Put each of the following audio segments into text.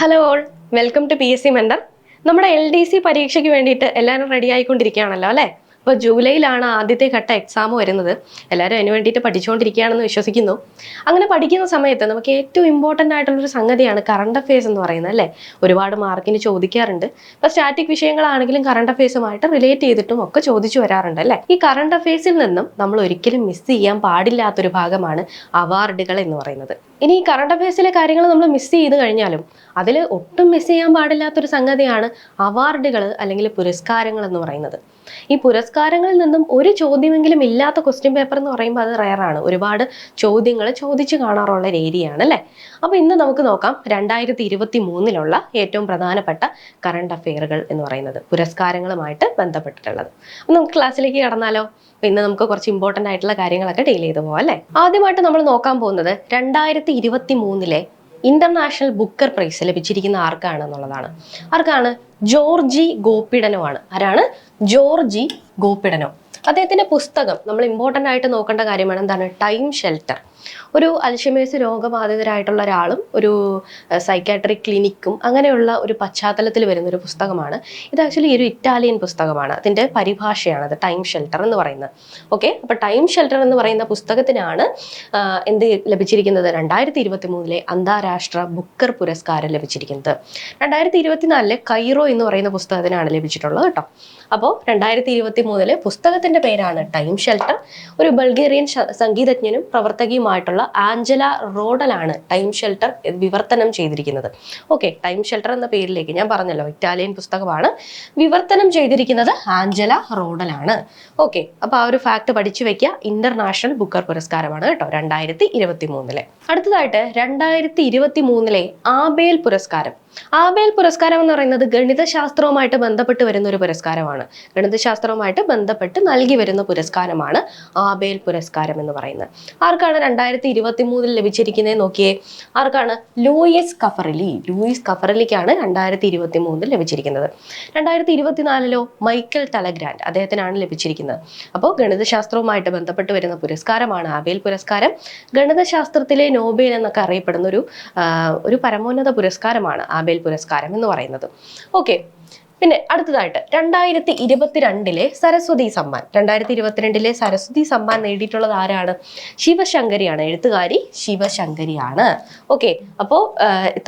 Hello all welcome to P S C mentor നമ്മുടെ L D C പരീക്ഷയ്ക്ക് വേണ്ടിയിട്ട് എല്ലാവരും റെഡി ആയിക്കൊണ്ടിരിക്കുകയാണല്ലോ അല്ലേ? അപ്പോൾ ജൂലൈയിലാണ് ആദ്യത്തെ ഘട്ട എക്സാം വരുന്നത്. എല്ലാവരും അതിന് വേണ്ടിയിട്ട് പഠിച്ചുകൊണ്ടിരിക്കുകയാണെന്ന് വിശ്വസിക്കുന്നു. അങ്ങനെ പഠിക്കുന്ന സമയത്ത് നമുക്ക് ഏറ്റവും ഇമ്പോർട്ടന്റ് ആയിട്ടുള്ളൊരു സംഗതിയാണ് കറണ്ട് അഫയേഴ്സ് എന്ന് പറയുന്നത് അല്ലേ? ഒരുപാട് മാർക്കിന് ചോദിക്കാറുണ്ട്. ഇപ്പോൾ സ്റ്റാറ്റിക് വിഷയങ്ങളാണെങ്കിലും കറണ്ട് അഫയേഴ്സുമായിട്ട് റിലേറ്റ് ചെയ്തിട്ടും ഒക്കെ ചോദിച്ചു വരാറുണ്ട് അല്ലേ? ഈ കറണ്ട് അഫയേഴ്സിൽ നിന്നും നമ്മൾ ഒരിക്കലും മിസ് ചെയ്യാൻ പാടില്ലാത്തൊരു ഭാഗമാണ് അവാർഡുകൾ എന്ന് പറയുന്നത്. ഇനി ഈ കറണ്ട് അഫയേഴ്സിലെ കാര്യങ്ങൾ നമ്മൾ മിസ് ചെയ്ത് കഴിഞ്ഞാലും അതിൽ ഒട്ടും മിസ് ചെയ്യാൻ പാടില്ലാത്തൊരു സംഗതിയാണ് അവാർഡുകൾ അല്ലെങ്കിൽ പുരസ്കാരങ്ങൾ എന്ന് പറയുന്നത്. ഈ പുരസ്കാരങ്ങളിൽ നിന്നും ഒരു ചോദ്യമെങ്കിലും ഇല്ലാത്ത ക്വസ്റ്റ്യൻ പേപ്പർ എന്ന് പറയുമ്പോൾ അത് റയറാണ് ഒരുപാട് ചോദ്യങ്ങൾ ചോദിച്ചു കാണാറുള്ള ഏരിയയാണ് അല്ലേ? അപ്പോൾ ഇന്ന് നമുക്ക് നോക്കാം രണ്ടായിരത്തി ഇരുപത്തി മൂന്നിലുള്ള ഏറ്റവും പ്രധാനപ്പെട്ട കറണ്ട് അഫെയറുകൾ എന്ന് പറയുന്നത് പുരസ്കാരങ്ങളുമായിട്ട് ബന്ധപ്പെട്ടിട്ടുള്ളത്. അപ്പോൾ നമുക്ക് ക്ലാസ്സിലേക്ക് കടന്നാലോ? ഇന്ന് നമുക്ക് കുറച്ച് ഇമ്പോർട്ടന്റ് ആയിട്ടുള്ള കാര്യങ്ങളൊക്കെ ഡീൽ ചെയ്തു പോകാം അല്ലേ? ആദ്യമായിട്ട് നമ്മൾ നോക്കാൻ പോകുന്നത് രണ്ടായിരത്തി ഇരുപത്തി മൂന്നിലെ ഇന്റർനാഷണൽ ബുക്കർ പ്രൈസ് ലഭിച്ചിരിക്കുന്ന ആർക്കാണ് എന്നുള്ളതാണ് ആർക്കാണ്? ജോർജി ഗോപിഡനോ ആണ് ആരാണ്? ജോർജി ഗോപിഡനോ അദ്ദേഹത്തിന്റെ പുസ്തകം നമ്മൾ ഇമ്പോർട്ടന്റ് ആയിട്ട് നോക്കേണ്ട കാര്യമാണ് എന്താണ്? ടൈം ഷെൽട്ടർ ഒരു അൽഷിമേഴ്സ് രോഗബാധിതരായിട്ടുള്ള ഒരാളും ഒരു സൈക്കാട്രിക് ക്ലിനിക്കും അങ്ങനെയുള്ള ഒരു പശ്ചാത്തലത്തിൽ വരുന്ന ഒരു പുസ്തകമാണ്. ഇത് ആക്ച്വലി ഒരു ഇറ്റാലിയൻ പുസ്തകമാണ്. അതിന്റെ പരിഭാഷയാണ് അത് ടൈം ഷെൽട്ടർ എന്ന് പറയുന്നത്. ഓക്കെ അപ്പോൾ ടൈം ഷെൽട്ടർ എന്ന് പറയുന്ന പുസ്തകത്തിനാണ് എന്ത് ലഭിച്ചിരിക്കുന്നത്? രണ്ടായിരത്തി ഇരുപത്തി മൂന്നിലെ അന്താരാഷ്ട്ര ബുക്കർ പുരസ്കാരം ലഭിച്ചിരിക്കുന്നത്. രണ്ടായിരത്തി ഇരുപത്തിനാലിലെ കൈറോ എന്ന് പറയുന്ന പുസ്തകത്തിനാണ് ലഭിച്ചിട്ടുള്ളത് കേട്ടോ. അപ്പോൾ രണ്ടായിരത്തി ഇരുപത്തി മൂന്നിലെ പുസ്തകത്തിന്റെ പേരാണ് ടൈം ഷെൽട്ടർ ഒരു ബൾഗേറിയൻ സംഗീതജ്ഞനും സംഗീതജ്ഞനും പ്രവർത്തകയുമായിട്ടുള്ള ആഞ്ചല റോഡലാണ് ടൈം ഷെൽട്ടർ വിവർത്തനം ചെയ്തിരിക്കുന്നത്. ഓക്കെ ടൈം ഷെൽട്ടർ എന്ന പേരിലേക്ക് ഞാൻ പറഞ്ഞല്ലോ ഇറ്റാലിയൻ പുസ്തകമാണ്. വിവർത്തനം ചെയ്തിരിക്കുന്നത് ആഞ്ചല റോഡലാണ്. ഓക്കെ അപ്പോൾ ആ ഒരു ഫാക്ട് പഠിച്ചു വെക്കുക. ഇന്റർനാഷണൽ ബുക്കർ പുരസ്കാരമാണ് കേട്ടോ രണ്ടായിരത്തി ഇരുപത്തി മൂന്നിലെ അടുത്തതായിട്ട് രണ്ടായിരത്തി ഇരുപത്തി മൂന്നിലെ ആബേൽ പുരസ്കാരം. ആബേൽ പുരസ്കാരം എന്ന് പറയുന്നത് ഗണിതശാസ്ത്രവുമായിട്ട് ബന്ധപ്പെട്ട് വരുന്ന ഒരു പുരസ്കാരമാണ്. ഗണിതശാസ്ത്രവുമായിട്ട് ബന്ധപ്പെട്ട് നൽകി വരുന്ന പുരസ്കാരമാണ് ആബേൽ പുരസ്കാരം എന്ന് പറയുന്നത്. ആർക്കാണ് രണ്ടായിരത്തി ഇരുപത്തി മൂന്നിൽ ലഭിച്ചിരിക്കുന്നത് നോക്കിയേ? ആർക്കാണ്? ലൂയിസ് കഫറലി. ലൂയിസ് കഫറലിക്കാണ് രണ്ടായിരത്തി ഇരുപത്തി മൂന്നിൽ ലഭിച്ചിരിക്കുന്നത്. രണ്ടായിരത്തി ഇരുപത്തിനാലിലോ മൈക്കൽ തലഗ്രാൻഡ് അദ്ദേഹത്തിനാണ് ലഭിച്ചിരിക്കുന്നത്. അപ്പോൾ ഗണിതശാസ്ത്രവുമായിട്ട് ബന്ധപ്പെട്ട് വരുന്ന പുരസ്കാരമാണ് ആബേൽ പുരസ്കാരം. ഗണിതശാസ്ത്രത്തിലെ നോബേൽ എന്നൊക്കെ അറിയപ്പെടുന്ന ഒരു ഒരു പരമോന്നത പുരസ്കാരമാണ് ആബേൽ പുരസ്കാരം എന്ന് പറയുന്നത്. ഓക്കെ പിന്നെ അടുത്തതായിട്ട് രണ്ടായിരത്തി ഇരുപത്തിരണ്ടിലെ സരസ്വതി സമ്മാൻ. രണ്ടായിരത്തി ഇരുപത്തിരണ്ടിലെ സരസ്വതി സമ്മാൻ നേടിയിട്ടുള്ളത് ആരാണ്? ശിവശങ്കരിയാണ്. എഴുത്തുകാരി ശിവശങ്കരിയാണ്. ഓക്കെ അപ്പോൾ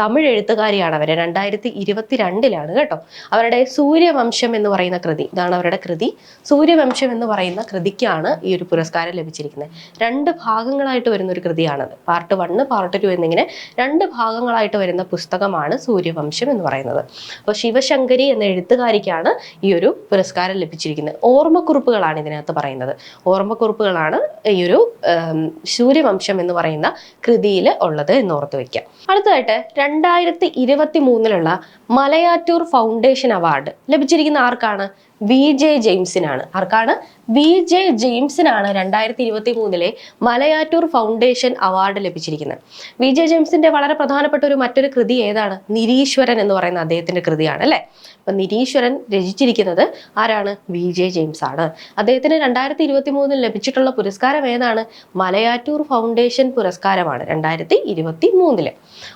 തമിഴ് എഴുത്തുകാരിയാണ് അവരെ. രണ്ടായിരത്തി ഇരുപത്തിരണ്ടിലാണ് കേട്ടോ. അവരുടെ സൂര്യവംശം എന്ന് പറയുന്ന കൃതി ഇതാണ് അവരുടെ കൃതി. സൂര്യവംശം എന്ന് പറയുന്ന കൃതിക്കാണ് ഈ ഒരു പുരസ്കാരം ലഭിച്ചിരിക്കുന്നത്. രണ്ട് ഭാഗങ്ങളായിട്ട് വരുന്ന ഒരു കൃതിയാണത് പാർട്ട് വണ്ണ് പാർട്ട് ടു എന്നിങ്ങനെ രണ്ട് ഭാഗങ്ങളായിട്ട് വരുന്ന പുസ്തകമാണ് സൂര്യവംശം എന്ന് പറയുന്നത്. അപ്പോൾ ശിവശങ്കരി എന്ന എഴുത്തുകാരിക്കാണ് ഈ ഒരു പുരസ്കാരം ലഭിച്ചിരിക്കുന്നത്. ഓർമ്മക്കുറിപ്പുകളാണ് ഇതിനകത്ത് പറയുന്നത്. ഓർമ്മക്കുറിപ്പുകളാണ് ഈ ഒരു സൂര്യവംശം എന്ന് പറയുന്ന കൃതിയിൽ ഉള്ളത് എന്ന് ഓർത്ത് വെക്കാം. അടുത്തതായിട്ട് രണ്ടായിരത്തി ഇരുപത്തി മൂന്നിലുള്ള മലയാറ്റൂർ ഫൗണ്ടേഷൻ അവാർഡ് ലഭിച്ചിരിക്കുന്ന ആർക്കാണ്? വി ജെ ജെയിംസിനാണ്. ആർക്കാണ്? വി ജെ ജെയിംസിനാണ് രണ്ടായിരത്തി ഇരുപത്തി മൂന്നിലെ മലയാറ്റൂർ ഫൗണ്ടേഷൻ അവാർഡ് ലഭിച്ചിരിക്കുന്നത്. വി ജെ ജെയിംസിന്റെ വളരെ പ്രധാനപ്പെട്ട ഒരു മറ്റൊരു കൃതി ഏതാണ്? നിരീശ്വരൻ എന്ന് പറയുന്ന അദ്ദേഹത്തിന്റെ കൃതിയാണ് അല്ലെ? അപ്പൊ നിരീശ്വരൻ രചിച്ചിരിക്കുന്നത് ആരാണ്? വി ജെ ജെയിംസ് ആണ് അദ്ദേഹത്തിന് രണ്ടായിരത്തി ഇരുപത്തി മൂന്നിൽ ലഭിച്ചിട്ടുള്ള പുരസ്കാരം ഏതാണ്? മലയാറ്റൂർ ഫൗണ്ടേഷൻ പുരസ്കാരമാണ് രണ്ടായിരത്തി ഇരുപത്തി മൂന്നിൽ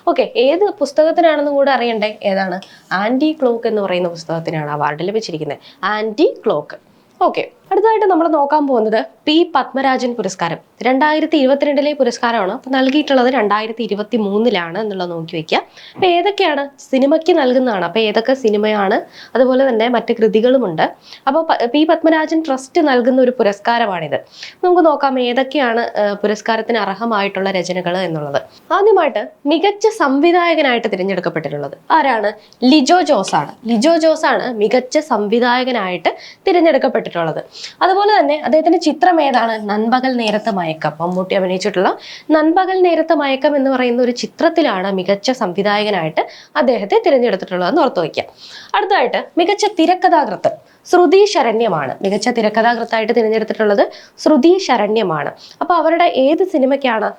ഓക്കെ ഏത് പുസ്തകത്തിനാണെന്നും കൂടെ അറിയണ്ടേ? ഏതാണ്? ആന്റി ക്ലോക്ക് എന്ന് പറയുന്ന പുസ്തകത്തിനാണ് അവാർഡ് ലഭിച്ചിരിക്കുന്നത്. ആന്റി ക്ലോക്ക് ഓക്കെ അടുത്തതായിട്ട് നമ്മൾ നോക്കാൻ പോകുന്നത് പി പത്മരാജൻ പുരസ്കാരം. രണ്ടായിരത്തി ഇരുപത്തിരണ്ടിലെ പുരസ്കാരമാണ്. അപ്പോൾ നൽകിയിട്ടുള്ളത് രണ്ടായിരത്തി ഇരുപത്തി മൂന്നിലാണ് എന്നുള്ളത് നോക്കി വെക്കുക. അപ്പോൾ ഏതൊക്കെയാണ് സിനിമയ്ക്ക് നൽകുന്നതാണ്? അപ്പോൾ ഏതൊക്കെ സിനിമയാണ്? അതുപോലെ തന്നെ മറ്റ് കൃതികളുമുണ്ട്. അപ്പോൾ പി പത്മരാജൻ ട്രസ്റ്റ് നൽകുന്ന ഒരു പുരസ്കാരമാണിത്. നമുക്ക് നോക്കാം ഏതൊക്കെയാണ് പുരസ്കാരത്തിന് അർഹമായിട്ടുള്ള രചനകൾ എന്നുള്ളത്. ആദ്യമായിട്ട് മികച്ച സംവിധായകനായിട്ട് തിരഞ്ഞെടുക്കപ്പെട്ടിട്ടുള്ളത് ആരാണ്? ലിജോ ജോസാണ്. ലിജോ ജോസാണ് മികച്ച സംവിധായകനായിട്ട് തിരഞ്ഞെടുക്കപ്പെട്ടിട്ടുള്ളത്. അതുപോലെ തന്നെ അദ്ദേഹത്തിന്റെ ചിത്രം ഏതാണ്? നൻപകൽ നേരത്തെ മയക്കം. മമ്മൂട്ടി അഭിനയിച്ചിട്ടുള്ള നൻപകൽ നേരത്തെ മയക്കം എന്ന് പറയുന്ന ഒരു ചിത്രത്തിലാണ് മികച്ച സംവിധായകനായിട്ട് അദ്ദേഹത്തെ തിരഞ്ഞെടുത്തിട്ടുള്ളതെന്ന് ഓർത്തു വയ്ക്കാം. അടുത്തതായിട്ട് മികച്ച തിരക്കഥാകൃത്ത് ശ്രുതി ശരണ്യമാണ്. മികച്ച തിരക്കഥാകൃത്തായിട്ട് തിരഞ്ഞെടുത്തിട്ടുള്ളത് ശ്രുതി ശരണ്യമാണ്. അപ്പൊ അവരുടെ ഏത് സിനിമയ്ക്കാണ്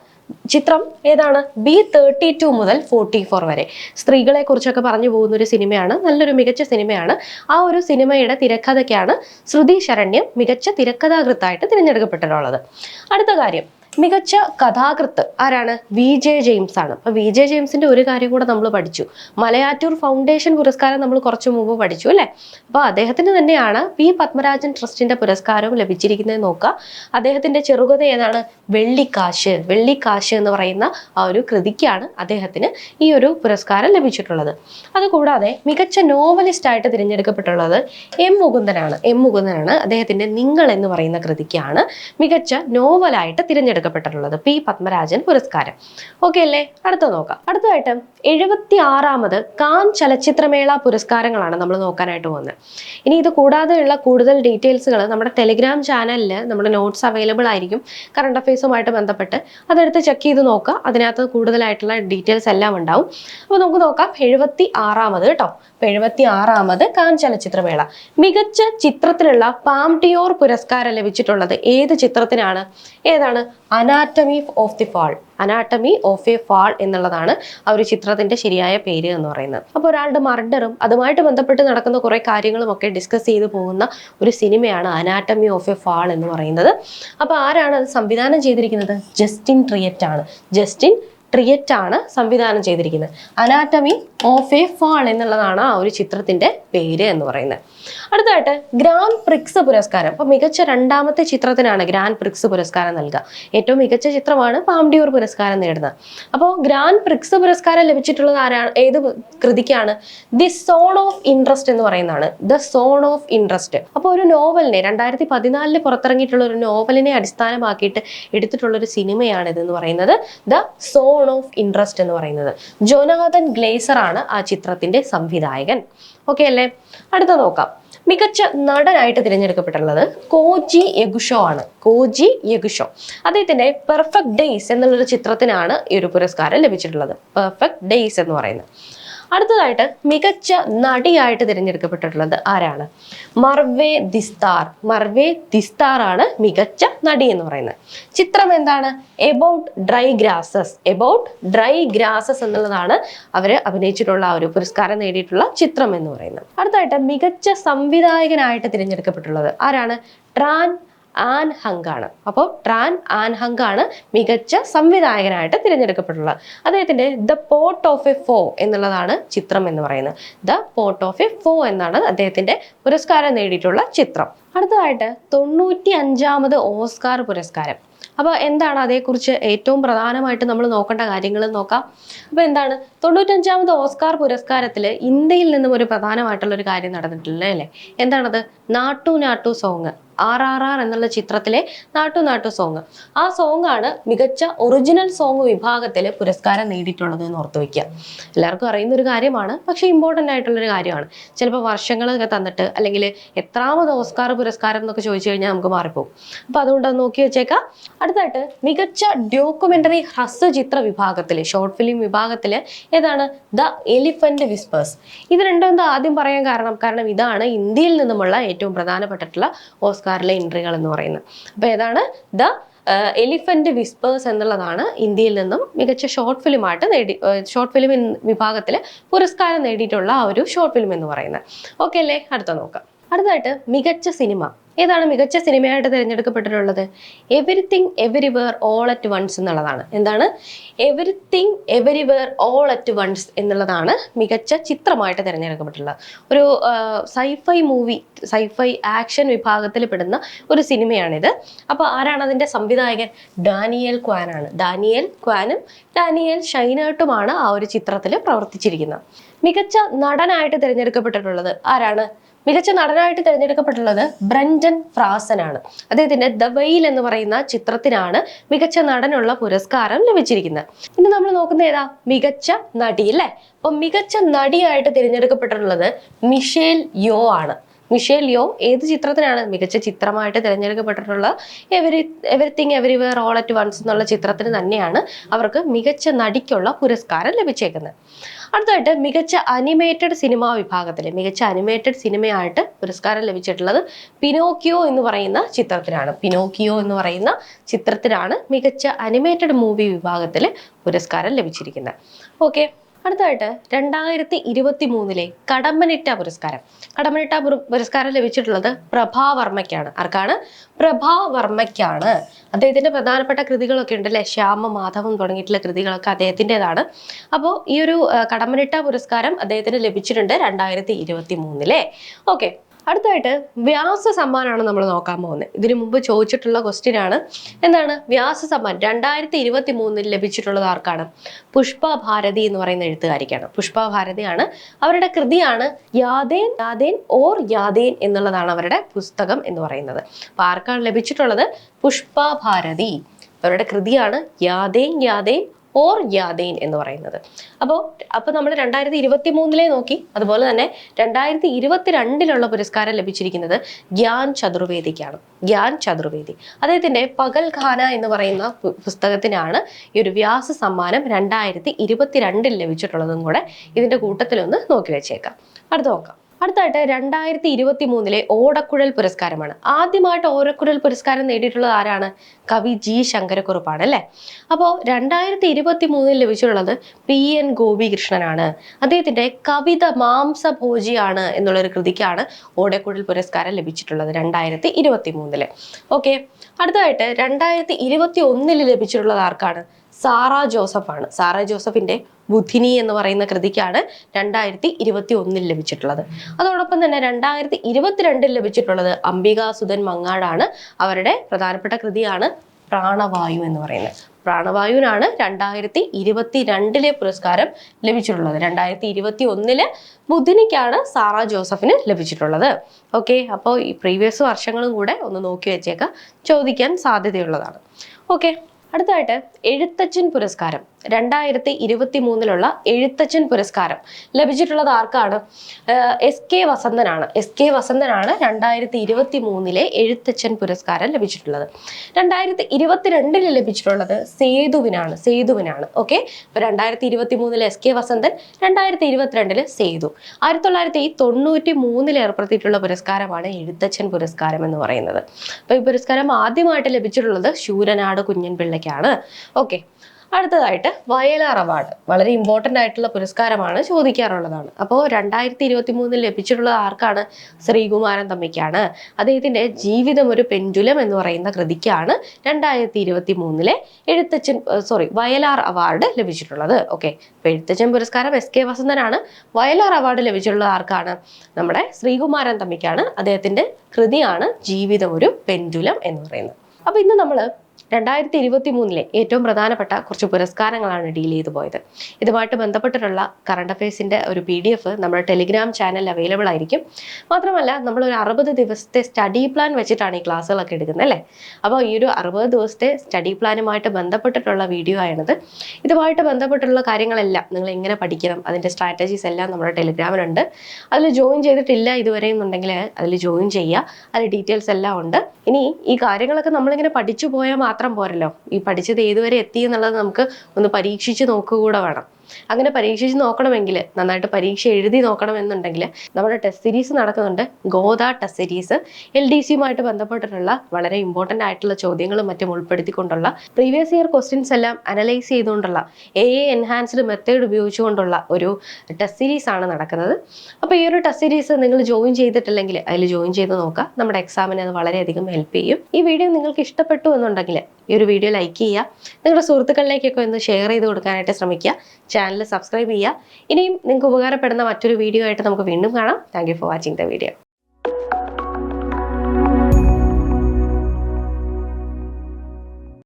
ചിത്രം ഏതാണ്? ബി തേർട്ടി ടു മുതൽ ഫോർട്ടി ഫോർ വരെ. സ്ത്രീകളെ കുറിച്ചൊക്കെ പറഞ്ഞു പോകുന്ന ഒരു സിനിമയാണ് നല്ലൊരു മികച്ച സിനിമയാണ്. ആ ഒരു സിനിമയുടെ തിരക്കഥയ്ക്കാണ് ശ്രുതി ശരണ്യം മികച്ച തിരക്കഥാകൃത്തായിട്ട് തിരഞ്ഞെടുക്കപ്പെട്ടിട്ടുള്ളത്. അടുത്ത കാര്യം. മികച്ച കഥാകൃത്ത് ആരാണ്? വി ജെ ജെയിംസ് ആണ്. അപ്പൊ വി ജെ ജെയിംസിന്റെ ഒരു കാര്യം കൂടെ നമ്മൾ പഠിച്ചു. മലയാറ്റൂർ ഫൗണ്ടേഷൻ പുരസ്കാരം നമ്മൾ കുറച്ചു മുമ്പ് പഠിച്ചു അല്ലെ? അപ്പൊ അദ്ദേഹത്തിന് തന്നെയാണ് വി പത്മരാജൻ ട്രസ്റ്റിന്റെ പുരസ്കാരവും ലഭിച്ചിരിക്കുന്നത് നോക്കുക അദ്ദേഹത്തിന്റെ ചെറുകഥ ഏതാണ്? വെള്ളിക്കാശ്. വെള്ളിക്കാശ് എന്ന് പറയുന്ന ആ ഒരു കൃതിക്കാണ് അദ്ദേഹത്തിന് ഈ ഒരു പുരസ്കാരം ലഭിച്ചിട്ടുള്ളത്. അതുകൂടാതെ മികച്ച നോവലിസ്റ്റ് ആയിട്ട് തിരഞ്ഞെടുക്കപ്പെട്ടുള്ളത് എം മുകുന്ദനാണ്. എം മുകുന്ദനാണ് അദ്ദേഹത്തിന്റെ നിങ്ങൾ എന്ന് പറയുന്ന കൃതിക്കാണ് മികച്ച നോവലായിട്ട് തിരഞ്ഞെടുക്കപ്പെട്ടിട്ടുള്ളത് പി പത്മരാജൻ പുരസ്കാരം. ഓക്കെ അല്ലേ? അടുത്ത നോക്കാം. അടുത്തതായിട്ട് എഴുപത്തി ആറാമത് കാൻ ചലച്ചിത്രമേള പുരസ്കാരങ്ങളാണ് നമ്മൾ നോക്കാനായിട്ട് പോകുന്നത്. ഇനി ഇത് കൂടാതെയുള്ള കൂടുതൽ ഡീറ്റെയിൽസുകൾ നമ്മുടെ ടെലിഗ്രാം ചാനലിൽ നമ്മുടെ നോട്ട്സ് അവൈലബിൾ ആയിരിക്കും. കറണ്ട് അഫയേഴ്സുമായിട്ട് ബന്ധപ്പെട്ട് അതെടുത്ത് ചെക്ക് ചെയ്ത് നോക്കുക. അതിനകത്ത് കൂടുതലായിട്ടുള്ള ഡീറ്റെയിൽസ് എല്ലാം ഉണ്ടാവും. അപ്പോൾ നമുക്ക് നോക്കാം. എഴുപത്തി ആറാമത് കേട്ടോ എഴുപത്തി ആറാമത് കാൻ ചലച്ചിത്രമേള മികച്ച ചിത്രത്തിനുള്ള പാംടിയോർ പുരസ്കാരം ലഭിച്ചിട്ടുള്ളത് ഏത് ചിത്രത്തിനാണ്? ഏതാണ്? Anatomy of the fall. Anatomy of a fall എന്നുള്ളതാണ് ആ ഒരു ചിത്രത്തിന്റെ ശരിയായ പേര് എന്ന് പറയുന്നത്. അപ്പോൾ ഒരാളുടെ മർഡറും അതുമായിട്ട് ബന്ധപ്പെട്ട് നടക്കുന്ന കുറേ കാര്യങ്ങളും ഒക്കെ ഡിസ്കസ് ചെയ്ത് പോകുന്ന ഒരു സിനിമയാണ് അനാട്ടമി ഓഫ് എ ഫാൾ എന്ന് പറയുന്നത്. അപ്പോൾ ആരാണ് അത് സംവിധാനം ചെയ്തിരിക്കുന്നത്? ജസ്റ്റിൻ ട്രിയറ്റ് ആണ് ജസ്റ്റിൻ ട്രിയറ്റ് ആണ് സംവിധാനം ചെയ്തിരിക്കുന്നത്. അനാട്ടമി ഓഫ് എ ഫാൾ എന്നുള്ളതാണ് ആ ഒരു ചിത്രത്തിന്റെ പേര് എന്ന് പറയുന്നത്. അടുത്തതായിട്ട് ഗ്രാൻഡ് പ്രിക്സ് പുരസ്കാരം. അപ്പൊ മികച്ച രണ്ടാമത്തെ ചിത്രത്തിനാണ് ഗ്രാൻഡ് പ്രിക്സ് പുരസ്കാരം നൽകുക. ഏറ്റവും മികച്ച ചിത്രമാണ് പാംഡിയൂർ പുരസ്കാരം നേടുന്നത്. അപ്പോൾ ഗ്രാൻഡ് പ്രിക്സ് പുരസ്കാരം ലഭിച്ചിട്ടുള്ളത് ആരാണ് ഏത് കൃതിക്കാണ്? ദി സോൺ ഓഫ് ഇൻട്രസ്റ്റ് എന്ന് പറയുന്നതാണ്. ദ സോൺ ഓഫ് ഇൻട്രസ്റ്റ് അപ്പോൾ ഒരു നോവലിനെ രണ്ടായിരത്തി പതിനാലിൽ പുറത്തിറങ്ങിയിട്ടുള്ള ഒരു നോവലിനെ അടിസ്ഥാനമാക്കിയിട്ട് എടുത്തിട്ടുള്ള ഒരു സിനിമയാണ് ഇതെന്ന് പറയുന്നത്. ദ സോൺ ഓഫ് ഇൻട്രസ്റ്റ് എന്ന് പറയുന്നത്. ജോനാഥൻ ഗ്ലേസർ ആണ് ആ ചിത്രത്തിന്റെ സംവിധായകൻ. ഓക്കെ അല്ലേ? അടുത്ത നോക്കാം. മികച്ച നടനായിട്ട് തിരഞ്ഞെടുക്കപ്പെട്ടിട്ടുള്ളത് കോജി യഗുഷോ ആണ്. Koji Yakusho. അദ്ദേഹത്തിന്റെ പെർഫെക്റ്റ് ഡേയ്സ് എന്നുള്ളൊരു ചിത്രത്തിനാണ് ഈ ഒരു പുരസ്കാരം ലഭിച്ചിട്ടുള്ളത്. പെർഫെക്റ്റ് ഡേയ്സ് എന്ന് പറയുന്നത്. അടുത്തതായിട്ട് മികച്ച നടിയായിട്ട് തിരഞ്ഞെടുക്കപ്പെട്ടിട്ടുള്ളത് ആരാണ്? മർവേ ദിസ്താർ. മർവേ ദിസ്താർ ആണ് മികച്ച നടി എന്ന് പറയുന്നത്. ചിത്രം എന്താണ്? About dry grasses about dry grasses എന്നുള്ളതാണ് അവർ അഭിനയിച്ചിട്ടുള്ള ഒരു പുരസ്കാരം നേടിയിട്ടുള്ള ചിത്രം എന്ന് പറയുന്നത്. അടുത്തതായിട്ട് മികച്ച സംവിധായകനായിട്ട് തിരഞ്ഞെടുക്കപ്പെട്ടുള്ളത് ആരാണ്? ട്രാൻ ആൻ ആണ് അപ്പോൾ ട്രാൻ ആൻ ആണ് മികച്ച സംവിധായകനായിട്ട് തിരഞ്ഞെടുക്കപ്പെട്ടുള്ളത് അദ്ദേഹത്തിന്റെ ദ പോർട്ട് ഓഫ് എ ഫോ എന്നുള്ളതാണ് ചിത്രം എന്ന് പറയുന്നത്. ദ പോർട്ട് ഓഫ് എ ഫോ എന്നാണ് അദ്ദേഹത്തിന്റെ പുരസ്കാരം നേടിയിട്ടുള്ള ചിത്രം. അടുത്തതായിട്ട് തൊണ്ണൂറ്റി അഞ്ചാമത് ഓസ്കാർ പുരസ്കാരം. അപ്പോൾ എന്താണ് അതേക്കുറിച്ച് ഏറ്റവും പ്രധാനമായിട്ട് നമ്മൾ നോക്കേണ്ട കാര്യങ്ങൾ നോക്കാം. അപ്പോൾ എന്താണ്? തൊണ്ണൂറ്റഞ്ചാമത് ഓസ്കാർ പുരസ്കാരത്തിൽ ഇന്ത്യയിൽ നിന്നും ഒരു പ്രധാനമായിട്ടുള്ള ഒരു കാര്യം നടന്നിട്ടില്ല? അല്ലേ? എന്താണത്? നാട്ടു നാട്ടു സോങ്. ആർ ആർ ആർ എന്നുള്ള ചിത്രത്തിലെ നാട്ടു നാട്ടു സോങ് ആ സോങ് ആണ് മികച്ച ഒറിജിനൽ സോങ് വിഭാഗത്തിൽ പുരസ്കാരം നേടിയിട്ടുള്ളത് എന്ന് ഓർത്ത് വയ്ക്കുക എല്ലാവർക്കും അറിയുന്ന ഒരു കാര്യമാണ് പക്ഷെ ഇമ്പോർട്ടന്റ് ആയിട്ടുള്ളൊരു കാര്യമാണ്. ചിലപ്പോൾ വർഷങ്ങളൊക്കെ തന്നിട്ട് അല്ലെങ്കിൽ എത്രാമത് ഓസ്കാർ പുരസ്കാരം എന്നൊക്കെ ചോദിച്ചു കഴിഞ്ഞാൽ നമുക്ക് മാറിപ്പോകും. അപ്പോൾ അതുകൊണ്ട് അത് നോക്കി വെച്ചേക്കാം. അടുത്തായിട്ട് മികച്ച ഡോക്യുമെന്ററി ഹ്രസ്വ ചിത്ര വിഭാഗത്തിൽ ഷോർട്ട് ഫിലിം വിഭാഗത്തിൽ ഏതാണ്? The elephant whispers. ഇത് രണ്ടും ആദ്യം പറയാൻ കാരണം? കാരണം ഇതാണ് ഇന്ത്യയിൽ നിന്നുമുള്ള ഏറ്റവും പ്രധാനപ്പെട്ടിട്ടുള്ള ഓസ്കാറിലെ എൻട്രികൾ എന്ന് പറയുന്നത്. അപ്പോൾ ഏതാണ്? ദ എലിഫന്റ് വിസ്പേഴ്സ് എന്നുള്ളതാണ് ഇന്ത്യയിൽ നിന്നും മികച്ച ഷോർട്ട് ഫിലിമായിട്ട് നേടി ഷോർട്ട് ഫിലിം വിഭാഗത്തിൽ പുരസ്കാരം നേടിയിട്ടുള്ള ഒരു ഷോർട്ട് ഫിലിം എന്ന് പറയുന്നത്. ഓക്കെ അല്ലേ? അടുത്ത നോക്കാം. അടുത്തതായിട്ട് മികച്ച സിനിമ ഏതാണ് മികച്ച സിനിമയായിട്ട് തിരഞ്ഞെടുക്കപ്പെട്ടിട്ടുള്ളത്? Everything everywhere all at once എന്നുള്ളതാണ്. എന്താണ്? Everything everywhere all at once എന്നുള്ളതാണ് മികച്ച ചിത്രമായിട്ട് തിരഞ്ഞെടുക്കപ്പെട്ടിട്ടുള്ളത്. ഒരു സൈഫൈ മൂവി സൈഫൈ ആക്ഷൻ വിഭാഗത്തിൽ പെടുന്ന ഒരു സിനിമയാണിത്. അപ്പോൾ ആരാണ് അതിന്റെ സംവിധായകൻ? ഡാനിയൽ ക്വാനാണ് ഡാനിയൽ ക്വാനും ഡാനിയൽ ഷൈനേട്ടുമാണ് ആ ഒരു ചിത്രത്തിൽ പ്രവർത്തിച്ചിരിക്കുന്നത്. മികച്ച നടനായിട്ട് തിരഞ്ഞെടുക്കപ്പെട്ടിട്ടുള്ളത് ആരാണ്? മികച്ച നടനായിട്ട് തിരഞ്ഞെടുക്കപ്പെട്ടുള്ളത് ബ്രൻഡൻ ഫ്രാസനാണ് അദ്ദേഹത്തിന്റെ ദ വെയിൽ എന്ന് പറയുന്ന ചിത്രത്തിനാണ് മികച്ച നടനുള്ള പുരസ്കാരം ലഭിച്ചിരിക്കുന്നത്. ഇനി നമ്മൾ നോക്കുന്ന ഏതാ? മികച്ച നടി അല്ലേ? അപ്പൊ മികച്ച നടിയായിട്ട് തിരഞ്ഞെടുക്കപ്പെട്ടിട്ടുള്ളത് മിഷേൽ യോ ആണ്. മിഷേൽ യോ ഏത് ചിത്രത്തിനാണ് മികച്ച ചിത്രമായിട്ട് തിരഞ്ഞെടുക്കപ്പെട്ടിട്ടുള്ള? Every everything everywhere all at once എന്നുള്ള ചിത്രത്തിന് തന്നെയാണ് അവർക്ക് മികച്ച നടിക്കുള്ള പുരസ്കാരം ലഭിച്ചേക്കുന്നത്. അടുത്തായിട്ട് മികച്ച അനിമേറ്റഡ് സിനിമാ വിഭാഗത്തിൽ മികച്ച അനിമേറ്റഡ് സിനിമയായിട്ട് പുരസ്കാരം ലഭിച്ചിട്ടുള്ളത് പിനോക്കിയോ എന്ന് പറയുന്ന ചിത്രത്തിനാണ് പിനോക്കിയോ എന്ന് പറയുന്ന ചിത്രത്തിനാണ് മികച്ച അനിമേറ്റഡ് മൂവി വിഭാഗത്തിൽ പുരസ്കാരം ലഭിച്ചിരിക്കുന്നത്. ഓക്കെ അടുത്തതായിട്ട് രണ്ടായിരത്തി ഇരുപത്തി മൂന്നിലെ കടമ്പനിട്ട പുരസ്കാരം. കടമ്പനിട്ട പുരസ്കാരം ലഭിച്ചിട്ടുള്ളത് പ്രഭാവർമ്മയ്ക്കാണ് ആർക്കാണ്? പ്രഭാവർമ്മയ്ക്കാണ് അദ്ദേഹത്തിന്റെ പ്രധാനപ്പെട്ട കൃതികളൊക്കെ ഉണ്ട് അല്ലെ ശ്യാമ മാധവൻ തുടങ്ങിയിട്ടുള്ള കൃതികളൊക്കെ അദ്ദേഹത്തിന്റെതാണ് അപ്പോൾ ഈ ഒരു കടമ്പനിട്ട പുരസ്കാരം അദ്ദേഹത്തിന് ലഭിച്ചിട്ടുണ്ട് രണ്ടായിരത്തി ഇരുപത്തി മൂന്നിലെ ഓക്കെ. അടുത്തായിട്ട് വ്യാസ സമ്മാനമാണ് നമ്മൾ നോക്കാൻ പോകുന്നത് ഇതിനു മുമ്പ് ചോദിച്ചിട്ടുള്ള ക്വസ്റ്റ്യൻ ആണ്. എന്താണ്? വ്യാസ സമ്മാൻ രണ്ടായിരത്തി ഇരുപത്തി മൂന്നിൽ ലഭിച്ചിട്ടുള്ളത് ആർക്കാണ്? പുഷ്പ ഭാരതി എന്ന് പറയുന്ന എഴുത്തുകാരിക്കാണ്. പുഷ്പ ഭാരതിയാണ് അവരുടെ കൃതിയാണ് യാദേൻ യാദേൻ ഓർ യാദേൻ എന്നുള്ളതാണ് അവരുടെ പുസ്തകം എന്ന് പറയുന്നത്. അപ്പൊ ആർക്കാണ് ലഭിച്ചിട്ടുള്ളത്? പുഷ്പ ഭാരതി. അവരുടെ കൃതിയാണ് യാദേൻ യാദേൻ ഓർ യാദേൻ എന്ന് പറയുന്നത്. അപ്പോൾ അപ്പോൾ നമ്മൾ രണ്ടായിരത്തി ഇരുപത്തി മൂന്നിലെ നോക്കി അതുപോലെ തന്നെ രണ്ടായിരത്തി ഇരുപത്തിരണ്ടിലുള്ള പുരസ്കാരം ലഭിച്ചിരിക്കുന്നത് ഗ്യാൻ ചതുർവേദിക്കാണ്. ഗ്യാൻ ചതുർവേദി. അദ്ദേഹത്തിന്റെ പകൽ ഖാന എന്ന് പറയുന്ന പുസ്തകത്തിനാണ് ഈ ഒരു വ്യാസ സമ്മാനം രണ്ടായിരത്തി ഇരുപത്തിരണ്ടിൽ ലഭിച്ചിട്ടുള്ളതും കൂടെ ഇതിന്റെ കൂട്ടത്തിലൊന്ന് നോക്കി വെച്ചേക്കാം. അടുത്ത നോക്കാം. അടുത്തായിട്ട് രണ്ടായിരത്തി ഇരുപത്തി മൂന്നിലെ ഓടക്കുഴൽ പുരസ്കാരമാണ്. ആദ്യമായിട്ട് ഓടക്കുഴൽ പുരസ്കാരം നേടിയിട്ടുള്ളത് ആരാണ്? കവി ജി ശങ്കരക്കുറുപ്പാണ് അല്ലേ? അപ്പോൾ രണ്ടായിരത്തി ഇരുപത്തി മൂന്നിൽ ലഭിച്ചിട്ടുള്ളത് പി എൻ ഗോപികൃഷ്ണനാണ്. അദ്ദേഹത്തിന്റെ കവിത മാംസഭോജിയാണ് എന്നുള്ളൊരു കൃതിക്കാണ് ഓടക്കുഴൽ പുരസ്കാരം ലഭിച്ചിട്ടുള്ളത് രണ്ടായിരത്തി ഇരുപത്തി മൂന്നിൽ ഓക്കെ. അടുത്തതായിട്ട് രണ്ടായിരത്തി ഇരുപത്തി ഒന്നിൽ ലഭിച്ചിട്ടുള്ളത് ആർക്കാണ്? സാറ ജോസഫാണ്. സാറ ജോസഫിന്റെ ബുദ്ധിനി എന്ന് പറയുന്ന കൃതിക്കാണ് രണ്ടായിരത്തി ഇരുപത്തി ഒന്നിൽ ലഭിച്ചിട്ടുള്ളത്. അതോടൊപ്പം തന്നെ രണ്ടായിരത്തി ഇരുപത്തിരണ്ടിൽ ലഭിച്ചിട്ടുള്ളത് അംബികാസുധൻ മങ്ങാടാണ്. അവരുടെ പ്രധാനപ്പെട്ട കൃതിയാണ് പ്രാണവായു എന്ന് പറയുന്നത്. പ്രാണവായുവിനാണ് രണ്ടായിരത്തി ഇരുപത്തി രണ്ടിലെ പുരസ്കാരം ലഭിച്ചിട്ടുള്ളത്. രണ്ടായിരത്തി ഇരുപത്തി ഒന്നിൽ ബുദ്ധിനിക്കാണ് സാറ ജോസഫിന് ലഭിച്ചിട്ടുള്ളത്. ഓക്കെ അപ്പോൾ ഈ പ്രീവിയസ് വർഷങ്ങളും കൂടെ ഒന്ന് നോക്കി വെച്ചേക്കാം. ചോദിക്കാൻ സാധ്യതയുള്ളതാണ്. ഓക്കെ അടുത്തായിട്ട് എഴുത്തച്ഛൻ പുരസ്കാരം. രണ്ടായിരത്തി ഇരുപത്തി മൂന്നിലുള്ള എഴുത്തച്ഛൻ പുരസ്കാരം ലഭിച്ചിട്ടുള്ളത് ആർക്കാണ്? എസ് കെ വസന്തനാണ്. എസ് കെ വസന്തനാണ് രണ്ടായിരത്തി ഇരുപത്തി മൂന്നിലെ എഴുത്തച്ഛൻ പുരസ്കാരം ലഭിച്ചിട്ടുള്ളത്. രണ്ടായിരത്തി ഇരുപത്തിരണ്ടിൽ ലഭിച്ചിട്ടുള്ളത് സേതുവിനാണ്. സേതുവിനാണ്. ഓക്കെ? ഇപ്പൊ രണ്ടായിരത്തി ഇരുപത്തി മൂന്നിലെ എസ് കെ വസന്തൻ രണ്ടായിരത്തി ഇരുപത്തിരണ്ടിൽ സേതു. ആയിരത്തി തൊള്ളായിരത്തി തൊണ്ണൂറ്റി മൂന്നിൽ ഏർപ്പെടുത്തിയിട്ടുള്ള പുരസ്കാരമാണ് എഴുത്തച്ഛൻ പുരസ്കാരം എന്ന് പറയുന്നത്. അപ്പൊ ഈ പുരസ്കാരം ആദ്യമായിട്ട് ലഭിച്ചിട്ടുള്ളത് ശൂരനാട് കുഞ്ഞൻ പിള്ളയ്ക്കാണ് ഓക്കെ? അടുത്തതായിട്ട് വയലാർ അവാർഡ്. വളരെ ഇമ്പോർട്ടന്റ് ആയിട്ടുള്ള പുരസ്കാരമാണ് ചോദിക്കാറുള്ളതാണ്. അപ്പോൾ രണ്ടായിരത്തി ഇരുപത്തി മൂന്നിൽ ലഭിച്ചിട്ടുള്ളത് ആർക്കാണ്? ശ്രീകുമാരൻ തമ്മിക്കാണ്. അദ്ദേഹത്തിന്റെ ജീവിതം ഒരു പെൻഡുലം എന്ന് പറയുന്ന കൃതിക്കാണ് രണ്ടായിരത്തി ഇരുപത്തി മൂന്നിലെ എഴുത്തച്ഛൻ സോറി വയലാർ അവാർഡ് ലഭിച്ചിട്ടുള്ളത്. ഓക്കെ അപ്പോൾ എഴുത്തച്ഛൻ പുരസ്കാരം എസ് കെ വസന്തനാണ്. വയലാർ അവാർഡ് ലഭിച്ചിട്ടുള്ളത് ആർക്കാണ്? നമ്മുടെ ശ്രീകുമാരൻ തമ്മിക്കാണ്. അദ്ദേഹത്തിന്റെ കൃതിയാണ് ജീവിതം ഒരു പെൻഡുലം എന്ന് പറയുന്നത്. അപ്പോൾ ഇന്ന് നമ്മൾ രണ്ടായിരത്തി ഇരുപത്തി മൂന്നിലെ ഏറ്റവും പ്രധാനപ്പെട്ട കുറച്ച് പുരസ്കാരങ്ങളാണ് ഡീൽ ചെയ്തു പോയത്. ഇതുമായിട്ട് ബന്ധപ്പെട്ടിട്ടുള്ള കറണ്ട് അഫയേഴ്സിന്റെ ഒരു പി ഡി എഫ് നമ്മുടെ ടെലിഗ്രാം ചാനൽ അവൈലബിൾ ആയിരിക്കും. മാത്രമല്ല നമ്മൾ ഒരു അറുപത് ദിവസത്തെ സ്റ്റഡി പ്ലാൻ വെച്ചിട്ടാണ് ഈ ക്ലാസ്സുകളൊക്കെ എടുക്കുന്നത് അല്ലേ? അപ്പോൾ ഈ ഒരു അറുപത് ദിവസത്തെ സ്റ്റഡി പ്ലാനുമായിട്ട് ബന്ധപ്പെട്ടിട്ടുള്ള വീഡിയോ ആണിത്. ഇതുമായിട്ട് ബന്ധപ്പെട്ടുള്ള കാര്യങ്ങളെല്ലാം നിങ്ങൾ എങ്ങനെ പഠിക്കണം അതിന്റെ സ്ട്രാറ്റജീസ് എല്ലാം നമ്മുടെ ടെലിഗ്രാമിലുണ്ട്. അതിൽ ജോയിൻ ചെയ്തിട്ടില്ല ഇതുവരെ എന്നുണ്ടെങ്കിൽ അതിൽ ജോയിൻ ചെയ്യുക. അതിൽ ഡീറ്റെയിൽസ് എല്ലാം ഉണ്ട്. ഇനി ഈ കാര്യങ്ങളൊക്കെ നമ്മളിങ്ങനെ പഠിച്ചു പോയാൽ മാത്രം പോരല്ലോ. ഈ പഠിച്ചത് ഏതുവരെ എത്തി എന്നുള്ളത് നമുക്ക് ഒന്ന് പരീക്ഷിച്ച് നോക്കുക കൂടെ വേണം. അങ്ങനെ പരീക്ഷിച്ച് നോക്കണമെങ്കിൽ നന്നായിട്ട് പരീക്ഷ എഴുതി നോക്കണമെന്നുണ്ടെങ്കിൽ നമ്മുടെ ടെസ്റ്റ് സീരീസ് നടക്കുന്നുണ്ട്. Godha test series L D സിയുമായിട്ട് ബന്ധപ്പെട്ടിട്ടുള്ള വളരെ ഇമ്പോർട്ടന്റ് ആയിട്ടുള്ള ചോദ്യങ്ങളും മറ്റും ഉൾപ്പെടുത്തിക്കൊണ്ടുള്ള പ്രീവിയസ് ഇയർ ക്വസ്റ്റ്യൻസ് എല്ലാം അനലൈസ് ചെയ്തുകൊണ്ടുള്ള എ എ എൻഹാൻസ്ഡ് മെത്തേഡ് ഉപയോഗിച്ചുകൊണ്ടുള്ള ഒരു ടെസ്റ്റ് സീരീസ് ആണ് നടക്കുന്നത്. അപ്പോൾ ഈ ഒരു ടെസ്റ്റ് സീരീസ് നിങ്ങൾ ജോയിൻ ചെയ്തിട്ടില്ലെങ്കിൽ അതിൽ ജോയിൻ ചെയ്ത് നോക്കുക. നമ്മുടെ എക്സാമിന് അത് വളരെയധികം ഹെൽപ്പ് ചെയ്യും. ഈ വീഡിയോ നിങ്ങൾക്ക് ഇഷ്ടപ്പെട്ടു എന്നുണ്ടെങ്കിൽ ഈ ഒരു വീഡിയോ ലൈക്ക് ചെയ്യുക. നിങ്ങളുടെ സുഹൃത്തുക്കളിലേക്കൊക്കെ ഒന്ന് ഷെയർ ചെയ്ത് കൊടുക്കാനായിട്ട് ശ്രമിക്കുക. ചാനൽ സബ്സ്ക്രൈബ് ചെയ്യുക. ഇനിയും നിങ്ങൾക്ക് ഉപകാരപ്പെടുന്ന മറ്റൊരു വീഡിയോ ആയിട്ട് നമുക്ക് വീണ്ടും കാണാം. Thank you for watching the video